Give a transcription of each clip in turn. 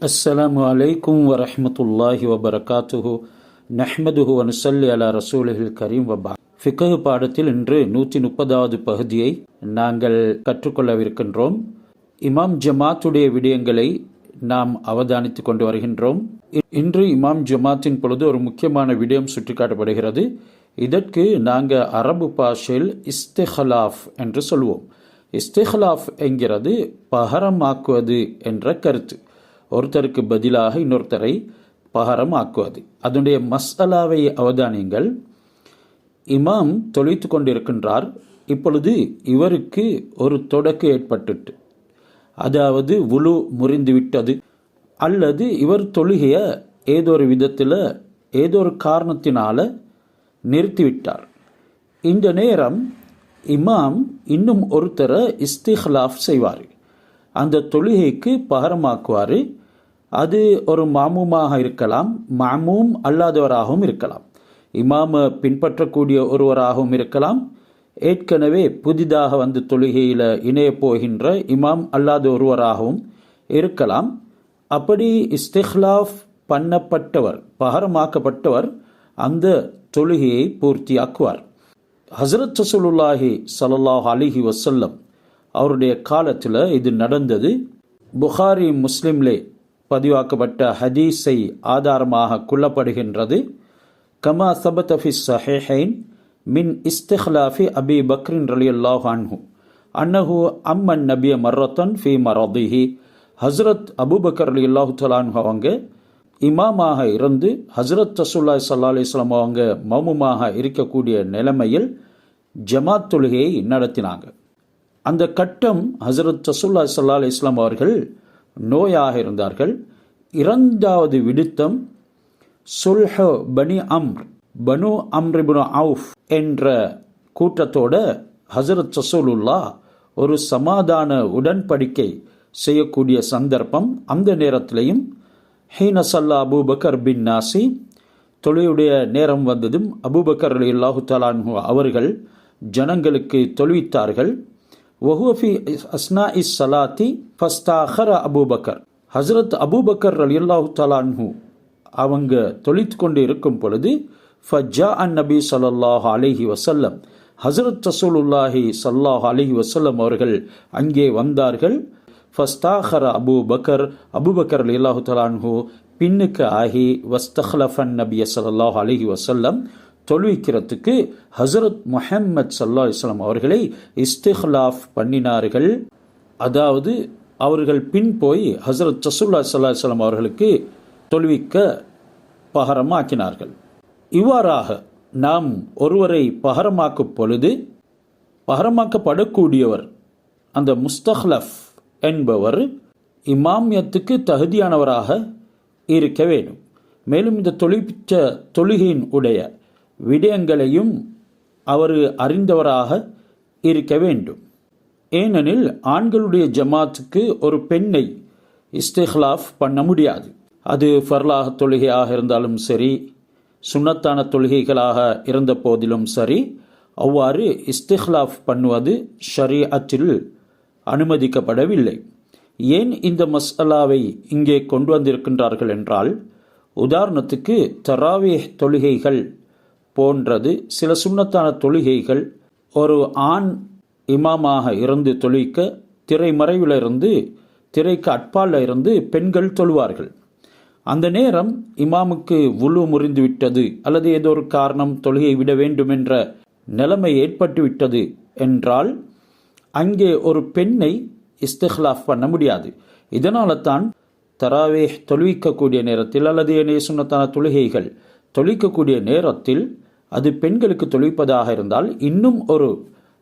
السلام عليكم ورحمة الله وبركاته نحمده ونصلي على رسوله الكريم وبعد ஃபிகஹ் பாடத்தில் இன்று நூற்றி முப்பதாவது பகுதியை நாங்கள் கற்றுக்கொள்ளவிருக்கின்றோம் இமாம் ஜமாத்துடைய விடயங்களை நாம் அவதானித்து கொண்டு வருகின்றோம் இ- இன்று இமாம் ஜமாத்தின் பொழுது ஒரு முக்கியமான விடயம் சுட்டிக்காட்டப்படுகிறது இதற்கு நாங்கள் அரபு பாஷையில் இஸ்திஹலாஃப் என்று சொல்வோம் இஸ்திஹலாஃப் என்கிறது பகரமாக்குவது என்ற கருத்து ஒருத்தருக்கு பதிலாக இன்னொருத்தரை பகரமாக்குவது. அதனுடைய மஸ்அலாவை அவதானியங்கள். இமாம் தொழித்து கொண்டிருக்கின்றார். இப்பொழுது இவருக்கு ஒரு தொடக்கு ஏற்பட்டுட்டு அதாவது உழு முறிந்துவிட்டது. அல்லது இவர் தொழுகைய ஏதோ ஒரு விதத்தில் ஏதோ ஒரு காரணத்தினால நிறுத்திவிட்டார். இந்த நேரம் இமாம் இன்னும் ஒருத்தரை இஸ்திஹ்லாஃப் செய்வார். அந்த தொழுகைக்கு பகரமாக்குவார். அது ஒரு மாமூமாக இருக்கலாம் மாமூம் அல்லாதவராகவும் இருக்கலாம். இமாம பின்பற்றக்கூடிய ஒருவராகவும் இருக்கலாம். ஏற்கனவே புதிதாக வந்து தொழுகையில் இணையப் போகின்ற இமாம் அல்லாத ஒருவராகவும் இருக்கலாம். அப்படி இஸ்திஹ்லாஃப் பண்ணப்பட்டவர் பகரமாக்கப்பட்டவர் அந்த தொழுகையை பூர்த்தியாக்குவார். ஹசரத் சசுலுல்லாஹி ஸல்லல்லாஹு அலிஹி வசல்லம் அவருடைய காலத்தில் இது நடந்தது. புகாரி முஸ்லிம்லே பதிவாக்கப்பட்ட ஹதீஸை ஆதாரமாக கொள்ளப்படுகின்றது. கமா சபத் ஃபி சஹேஹைன் மின் இஸ்திஹ்லாஃபி அபி பக்ரின் ரலியல்லாஹு அன்ஹு. அன்னஹு அம்மன் நபிய மர்ரத்தன் ஃபி மரதிஹி. ஹஸ்ரத் அலி அல்லாஹு தலான்ஹு அவங்க இமாமாக இருந்து ஹஸ்ரத் ரசூல்லாய் சல்லா அலிஸ்லாம் அவங்க மௌமுமாக இருக்கக்கூடிய நிலைமையில் ஜமாத் தொழுகையை நடத்தினாங்க. அந்த கட்டம் ஹசரத் ரசூல்லா சல்லா இஸ்லாம் அவர்கள் நோயாக இருந்தார்கள். இரண்டாவது விடுத்தம் சுல்ஹ பனி அம்ர் பனு அம்ரிபுன அவுஃப் என்ற கூட்டத்தோட ஹசரத் சசூலுல்லா ஒரு சமாதான உடன்படிக்கை செய்யக்கூடிய சந்தர்ப்பம் அந்த நேரத்திலையும். ஹீனசல்லா அபூபக்கர் பின் நாசி தொழுகையுடைய நேரம் வந்ததும் அபூபக்கர் அலி அல்லாஹு தலான்ஹு அவர்கள் ஜனங்களுக்கு தொழுவித்தார்கள். ஒஹுஃபி அஸ்னா இஸ் சலாத்தி ஃபஸ்தாஹர அபூபக்கர் ஹஸ்ரத் அபூபக்கர் அலி அல்லாஹு தலான்ஹு அவங்க தொழித்து கொண்டு இருக்கும் பொழுது ஃபஜா அன் நபி சல்லாஹ் அலிஹி வசல்லம் ஹஸ்ரத் ரசூலுல்லாஹி சல்லாஹ் அலிஹி வசல்லம் அவர்கள் அங்கே வந்தார்கள். ஃபஸ்தாஹர அபு பக்கர் அபூபக்கர் அல்லாஹு தலான்ஹு பின்னுக்கு ஆகி வஸ்தஹ்லஃபன் நபிய சல்லாஹ் அலிஹி வசல்லம் தொழுவிக்கிறதுக்கு ஹசரத் முஹம்மத் சல்லா இஸ்லாம் அவர்களை இஸ்திஹ்லாஃப் பண்ணினார்கள். அதாவது அவர்கள் பின் போய் ஹசரத் சசுல்லா சல்லா இஸ்லாம் அவர்களுக்கு தொழுவிக்க பகரமாக்கினார்கள். இவ்வாறாக நாம் ஒருவரை பகரமாக்கும் பொழுது பகரமாக்கப்படக்கூடியவர் அந்த முஸ்தஹ்லஃப் என்பவர் இமாமியத்துக்கு தகுதியானவராக இருக்க வேண்டும். மேலும் இந்த தொழிற்ச தொழுகையின் உடைய விடயங்களையும் அவர் அறிந்தவராக இருக்க வேண்டும். ஏனெனில் ஆண்களுடைய ஜமாத்துக்கு ஒரு பெண்ணை இஸ்திஹ்லாஃப் பண்ண முடியாது. அது ஃபர்லாக தொழுகையாக இருந்தாலும் சரி சுண்ணத்தான தொழுகைகளாக இருந்த போதிலும் சரி அவ்வாறு இஸ்திஹ்லாஃப் பண்ணுவது ஷரீஅத்தில் அனுமதிக்கப்படவில்லை. ஏன் இந்த மசாலாவை இங்கே கொண்டு வந்திருக்கின்றார்கள் என்றால் உதாரணத்துக்கு தராவேஹ் தொழுகைகள் போன்றது. சில சுண்ணத்தான தொழுகைகள் ஒரு ஆண் இமாமாக இருந்து தொழுவிக்க திரைமறைவில் இருந்து திரைக்கு அட்பாலில் இருந்து பெண்கள் தொழுவார்கள். அந்த நேரம் இமாமுக்கு உழு முறிந்து விட்டது அல்லது ஏதோ ஒரு காரணம் தொழுகையை விட வேண்டும் என்ற நிலைமை ஏற்பட்டு விட்டது என்றால் அங்கே ஒரு பெண்ணை இஸ்திஹ்லாஃப் பண்ண முடியாது. இதனால தான் தராவே தொழுவிக்கக்கூடிய நேரத்தில் அல்லது ஏனைய சுண்ணத்தான தொழுகைகள் தொழிக்கக்கூடிய நேரத்தில் அது பெண்களுக்கு தொழிப்பதாக இருந்தால் இன்னும் ஒரு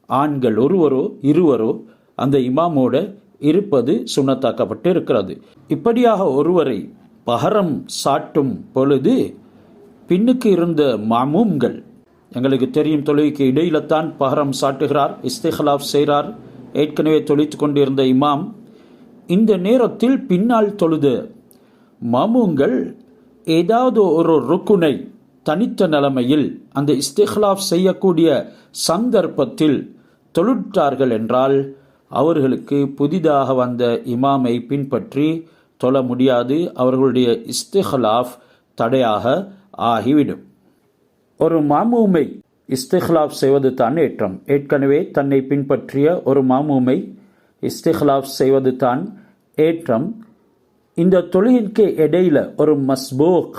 ஆண்கள் ஒருவரோ இருவரோ அந்த இமாமோட இருப்பது சுண்ணத்தாக்கப்பட்டு இருக்கிறது. இப்படியாக ஒருவரை பகரம் சாட்டும் பொழுது பின்னுக்கு இருந்த மாமூம்கள் எங்களுக்கு தெரியும் தொழுகைக்கு இடையில தான் பகரம் சாட்டுகிறார் இஸ்திஹலாப் செய்கிறார் ஏற்கனவே தொழித்து கொண்டிருந்த இமாம். இந்த நேரத்தில் பின்னால் தொழுது மாமூங்கள் ஏதாவது ஒரு ருக்குனை தனித்த நிலைமையில் அந்த இஸ்திஹ்லாப் செய்யக்கூடிய சந்தர்ப்பத்தில் தொழுட்டார்கள் என்றால் அவர்களுக்கு புதிதாக வந்த இமாமை பின்பற்றி தொழ முடியாது. அவர்களுடைய இஸ்திஹலாஃப் தடையாக ஆகிவிடும். ஒரு மாமூமை இஸ்திஹ்லாப் செய்வது தான் ஏற்றம். ஏற்கனவே தன்னை பின்பற்றிய ஒரு மாமூமை இஸ்திஹ்லாப் செய்வது தான் ஏற்றம். இந்த தொழிலுக்கு இடையில ஒரு மஸ்போக்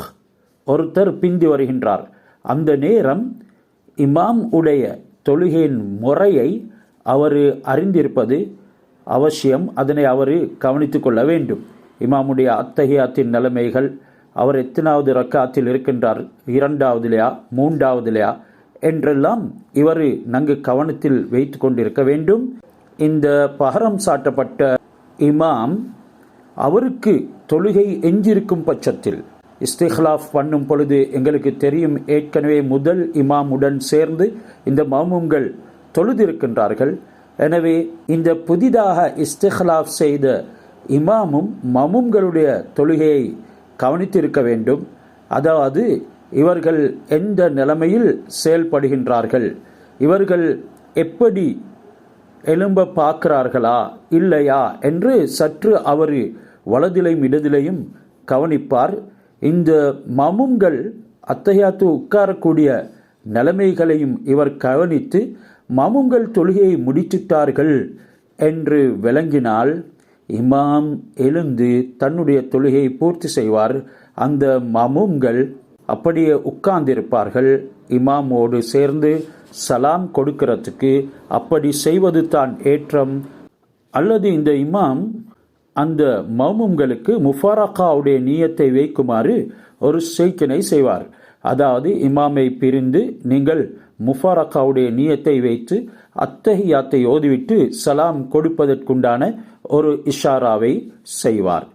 ஒருத்தர் பிந்தி வருகின்றார். அந்த நேரம் இமாம் உடைய தொழுகையின் முறையை அவர் அறிந்திருப்பது அவசியம். அதனை அவர் கவனித்து கொள்ள வேண்டும். இமாமுடைய அத்தகையாத்தின் நிலைமைகள் அவர் எத்தனாவது ரக்காத்தில் இருக்கின்றார் இரண்டாவதுலையா மூன்றாவதுலையா என்றெல்லாம் இவர் நன்கு கவனத்தில் வைத்து கொண்டிருக்க வேண்டும். இந்த பகரம் சாட்டப்பட்ட இமாம் அவருக்கு தொழுகை எஞ்சிருக்கும் பட்சத்தில் இஸ்திஹ்லாஃப் பண்ணும் பொழுது எங்களுக்கு தெரியும் ஏற்கனவே முதல் இமாமுடன் சேர்ந்து இந்த மாமுங்கள் தொழுதிருக்கின்றார்கள். எனவே இந்த புதிதாக இஸ்திஹ்லாஃப் செய்த இமாமும் மமும்களுடைய தொழுகையை கவனித்திருக்க வேண்டும். அதாவது இவர்கள் எந்த நிலைமையில் செயல்படுகின்றார்கள்? இவர்கள் எப்படி எழும்ப பார்க்கிறார்களா இல்லையா என்று சற்று அவர் வலதிலையும் இடதிலையும் கவனிப்பார். இந்த மமுங்கள் அத்தையாத்து உட்காரக்கூடிய நிலைமைகளையும் இவர் கவனித்து மமுங்கள் தொழுகையை முடிச்சிட்டார்கள் என்று விளங்கினால் இமாம் எழுந்து தன்னுடைய தொழுகையை பூர்த்தி செய்வார். அந்த மமும்கள் அப்படியே உட்கார்ந்திருப்பார்கள். இமாமோடு சேர்ந்து சலாம் கொடுக்கிறதுக்கு அப்படி செய்வது தான் ஏற்றம். அல்லது இந்த இமாம் அந்த மௌமும்களுக்கு முஃபாரக்காவுடைய நீயத்தை வைக்குமாறு ஒரு செய்கினை செய்வார். அதாவது இமாமை பிரிந்து நீங்கள் முஃபாரக்காவுடைய நீயத்தை வைத்து அத்தகையாத்தை ஓதிவிட்டு சலாம் கொடுப்பதற்குண்டான ஒரு இஷாராவை செய்வார்.